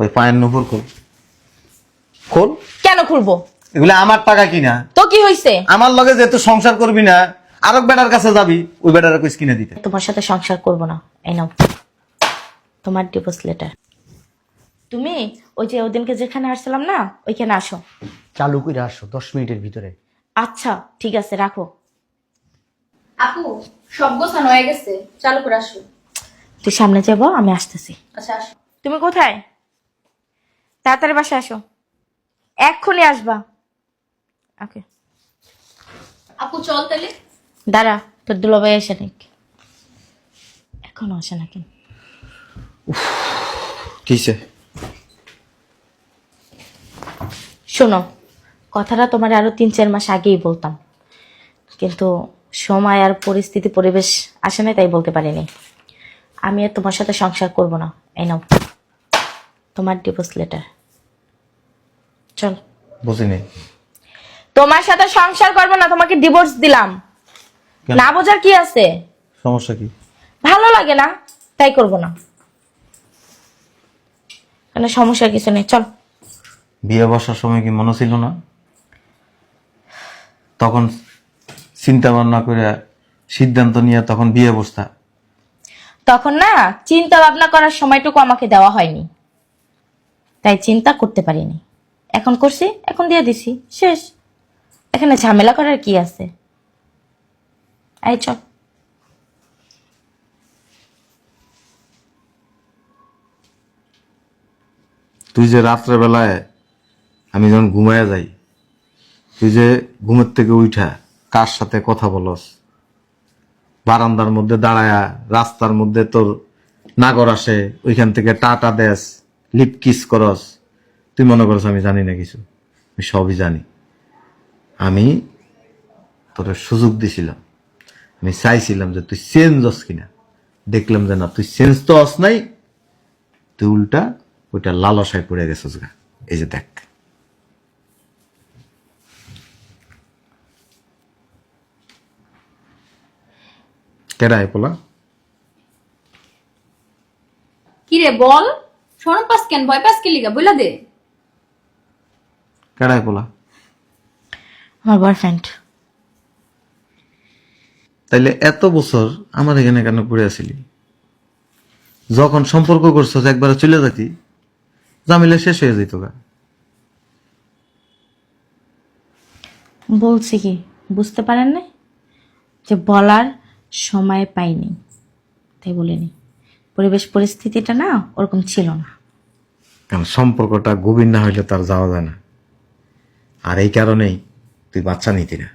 ওই পায়ের নুপুর খোল। খোল? কেন খুলবো? এগুলো আমার টাকা কিনা? তো কি হয়েছে আমার লগে যেহেতু সংসার করবি না আরেক বেটার কাছে যাবি ওই বেটার কুইস কিনে দিতে। তোমার সাথে সংসার করব না। এই নাও। তোমার ডিভোর্স লেটার তুমি ওই যে ওদিনকে যেখানে আসছিলাম না ওইখানে আসো। চালু করে আসো দশ মিনিটের ভিতরে। আচ্ছা ঠিক আছে রাখো। আপু সব গোছানো হয়ে গেছে। চালু করে আসো। তুই সামনে যাব আমি আসতেছি। আচ্ছা আসো। তুমি কোথায়? তাড়াতাড়ি বাসায় আসো। এক্ষুনি আসবা। ওকে। আপু চল তাহলে। দাঁড়া তোর দুলাভাই এসে নিক? এখনও আসে না কেন কিসে শোনো কথাটা তোমার আরও তিন চার মাস আগেই বলতাম। কিন্তু সময় আর পরিস্থিতি পরিবেশ আসে না তাই বলতে পারিনি। আমি আর তোমার সাথে সংসার করব না। এই নাও। তোমার ডিভোর্স লেটার চল। বুঝিনি। তোমার সাথে সংসার করব না তোমাকে ডিভোর্স দিলাম। কেন? না বোঝার কি আছে? সমস্যা কি? ভালো লাগে না তাই করব না। কেন সমস্যা কিছু নেই চল। বিয়ে বসার সময় কি মনে ছিল না? তখন চিন্তা ভাবনা করে সিদ্ধান্ত নিয়ে তখন বিয়ে বসতা। তখন না চিন্তা ভাবনা করার সময়টুকু আমাকে দেওয়া হয়নি। তাই চিন্তা করতে পারিনি। এখন করছি, এখন দিয়ে দিছি, শেষ। এখানে ঝামেলা করার কি আছে? চল। তুই যে রাত্রে বেলায় আমি যখন ঘুমায় যাই, তুই যে ঘুমের থেকে উঠা কার সাথে কথা বলস? বারান্দার মধ্যে দাঁড়ায়া, রাস্তার মধ্যে তোর নাগর আসে, ওইখান থেকে টাটা দেশ লিপ কিস করস। তুই মনে করস, আমি জানি না কিছু। আমি সবই জানি। আমি তোর সুযোগ দিছিলাম। আমি চাইছিলাম যে তুই চেঞ্জ হস কিনা। দেখলাম যে না, তুই চেঞ্জ তো হস নাই। তুই উল্টা ওইটা লালসায় পড়ে গেছিস গা। এই যে দেখ। কেডাই পোলা? কি রে বল শোনো পাস কেন ভয় পাস কে লিগা বইলা দে। কেডাই পোলা? আমার বয়ফ্রেন্ড তাইলে এত বছর আমার এখানে কেন পড়ে আসিলি? যখন সম্পর্ক করছস একবার চলে যেতি জামিলা শেষ হয়ে যেত গা। বলছি কি বুঝতে পারেন না যে বলার সময় পাইনি। তাই বলিনি। পরিবেশ পরিস্থিতিটা না ওরকম ছিল না। কারণ সম্পর্কটা গভীর না হইলে তার যাওয়া যায় না। আর এই কারণেই তুই বাচ্চা নিতি না।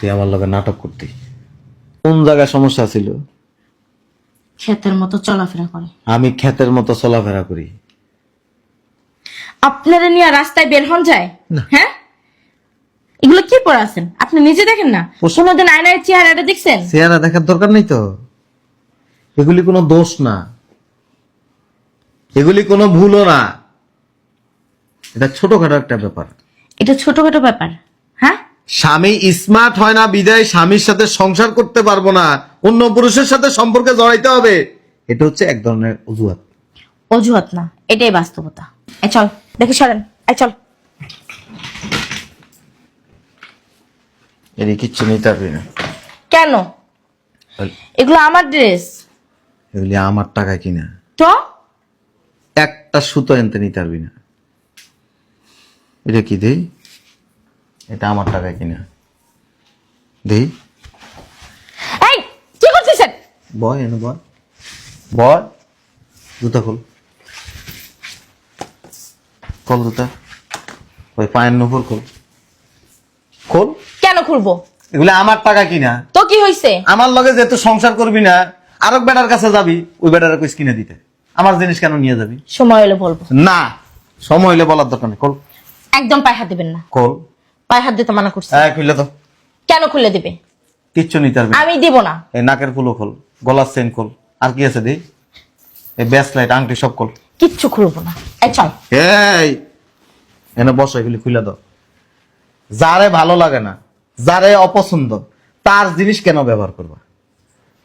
তুই আমার লগে নাটক করতি। কোন জায়গায় সমস্যা ছিল? ক্ষেতের মতো চলাফেরা করে। আমি ক্ষেতের মতো চলাফেরা করি। আপনারা নিয়ে রাস্তায় বের হন যায়? হ্যাঁ? এগুলো কি পরে আছেন আপনি নিজে দেখেন না? কোনোদিন আয়নায় চেহারাটা দেখছেন? চেহারা দেখার দরকার নেই তো। এগুলি কোনো দোষ না। এগুলি কোনো ভুলও না। এটা ছোটখাটো একটা ব্যাপার। এটা ছোটখাটো ব্যাপার। হ্যাঁ? স্বামী স্মার্ট হয় না বিদায় স্বামীর সাথে সংসার করতে পারব না। অন্য পুরুষের সাথে সম্পর্কে জড়াইতে হবে। এটা হচ্ছে এক ধরনের অজুহাত। অজুহাত না। এটাই বাস্তবতা। এই চল দেখে সরেন। এই চল। এর কিচ্ছু নিতে পারবি না। কেন? এগুলো আমার ড্রেস এগুলি আমার টাকা কিনা। তো? একটা সুতো এনতে নিতে পারবি না। এটা কি দেই? এটা আমার টাকা কিনা। দেই? এই কি করতেছেন? বয় এনে বয় বয় জুতা খোল। খোল জুতা। ওই পায়ের নুপুর খোল। খুলবো এগুলো আমার টাকা কিনা? তো কি হয়েছে আমার লগে যেহেতু সংসার করবি না আরেক বেটার কাছে যাবি ওই বেটার কুইস কিনে দিতে। আমার জিনিস কেন নিয়ে যাবি? সময় হলে বলব। না সময় হইলে বলার দরকার নেই খোল একদম পায়ে হাত দিবেন না। খোল পায়ে হাত দিতে মানা করছি। হ্যাঁ খুললে তো। কেন খুলে দিবে? কিচ্ছু নিতে পারবি। আমি দিব না। এই নাকের ফুলো খোল গলার চেন খোল। আর কি আছে দেই? এই ব্যাস লাইট আংটি সব খোল। কিচ্ছু খুলবো না। এই চল। এই এনে বসো এগুলি খুলে দাও। যারে ভালো লাগে না যারে অপছন্দ তার জিনিস কেন ব্যবহার করবা?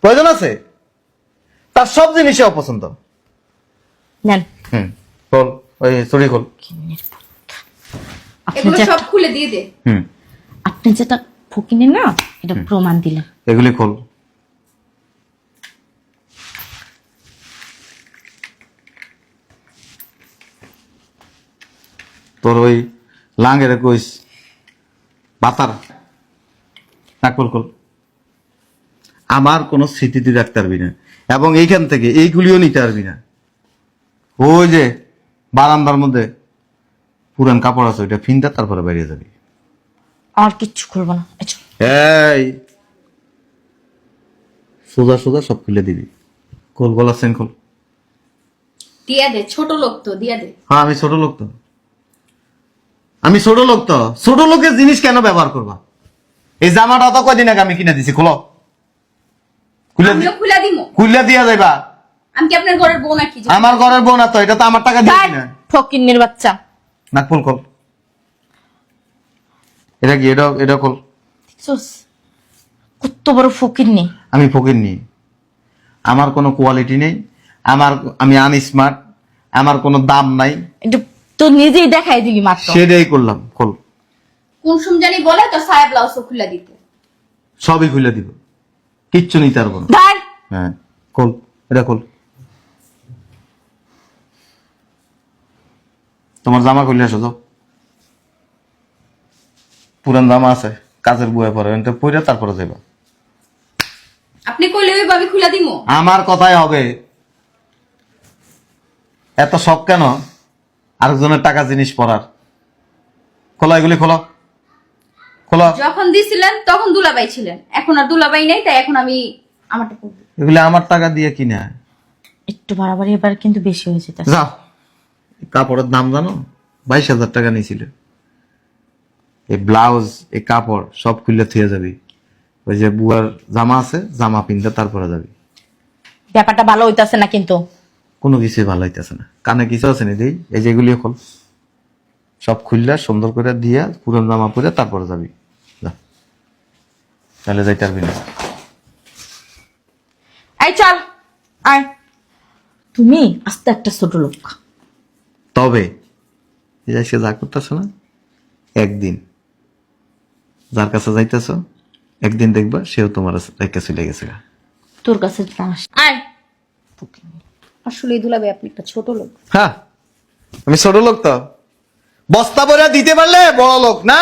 প্রয়োজন আছে? তার সব জিনিসই অপছন্দ। নেন। হুম খোল ওই চড়ি খোল। আপনি এগুলো যে- সব খুলে দিয়ে দে। হুম। আপনি যেটা ফকিনি না এটা প্রমাণ দিলেন। এগুলি খোল। তোর ওই লাঙ্গের কইস বাতার। নাক খোল খোল আমার কোনো স্মৃতি তুই রাখতে পারবি না। এবং এইখান থেকে এইগুলিও নিতে পারবি না। ওই যে বারান্দার মধ্যে পুরান কাপড় আছে ওইটা ফিনটা তারপরে বেরিয়ে যাবি। আর কিচ্ছু করব না। এই সোজা সোজা সব খুলে দিবি। খোল গলা সেন খোল। দিয়া দে ছোট লোক তো দিয়া দে। হ্যাঁ আমি ছোট লোক তো। আমি ছোট লোক তো। ছোট লোকের জিনিস কেন ব্যবহার করবা? এই জামাটা তো কয়দিন আগে আমি কিনে দিছি খোলো। খুলে দিমু দিয়া যাইবা। আমি কি আপনার ঘরের বউ নাকি? আমার ঘরের তো এটা তো আমার টাকা দিয়ে কিনা। ফকিন্নির বাচ্চা। নাক খোল। খোল এটা কি এটা এটা দেখছোস? কত বড় ফকিন্নি। আমি ফকির নি আমার কোনো কোয়ালিটি নেই আমার আমি আনস্মার্ট আমার কোনো দাম নাই। তো নিজেই দেখাই দিলি মাত্র। সেটাই করলাম খোল। কোন সুম জানি বলে তো সায়া ব্লাউজও খুলে দিতে। সবই খুলে দিব। কিচ্ছু নিতে পারব না। ধার। হ্যাঁ খোল এটা খোল। তোমার জামা খুলে আসো যাও পুরান জামা আছে কাজের বয়ে পরে এটা পরে তারপরে যাইবা। আপনি কইলে ওইভাবে খুলে দিমু? আমার কথাই হবে। এত শখ কেন? আরেকজনের টাকা জিনিস পরার। খোলা এগুলি খোলো। খোলো। যখন দিছিলেন তখন দুলাবাই ছিলেন। এখন আর দুলাবাই নেই তাই এখন আমি আমারটা করব এগুলি আমার টাকা দিয়ে কিনে একটু বাড়াবাড়ি এবার কিন্তু বেশি হয়ে যেতে যাও। কাপড়ের দাম জানো? বাইশ হাজার টাকা নিয়েছিল। এই ব্লাউজ এই কাপড় সব খুললে থুয়ে যাবি। ওই যে বুয়ার জামা আছে জামা পিনতে তারপরে যাবি। ব্যাপারটা ভালো হইতাছে না কিন্তু। কোনো কিছুই ভালো হইতেছে না। কানে কিছু আছে না দিই? এই যেগুলি খোল। সব খুললে সুন্দর করে দিয়া পুরন জামা পরে তারপরে যাবি। তাহলে যাইতে পারবি না। এই চল আয়। তুমি আস্তে একটা ছোট লোক। তবে এই যে সে যা করতেছে না একদিন। যার কাছে যাইতেছ একদিন দেখবা সেও তোমার রেখে চলে গেছে তোর কাছে যাস। আয়। আসলে দুলাবাই আপনি একটা ছোট লোক। হ্যাঁ আমি ছোট লোক তো। বস্তা পরে দিতে পারলে বড় লোক না?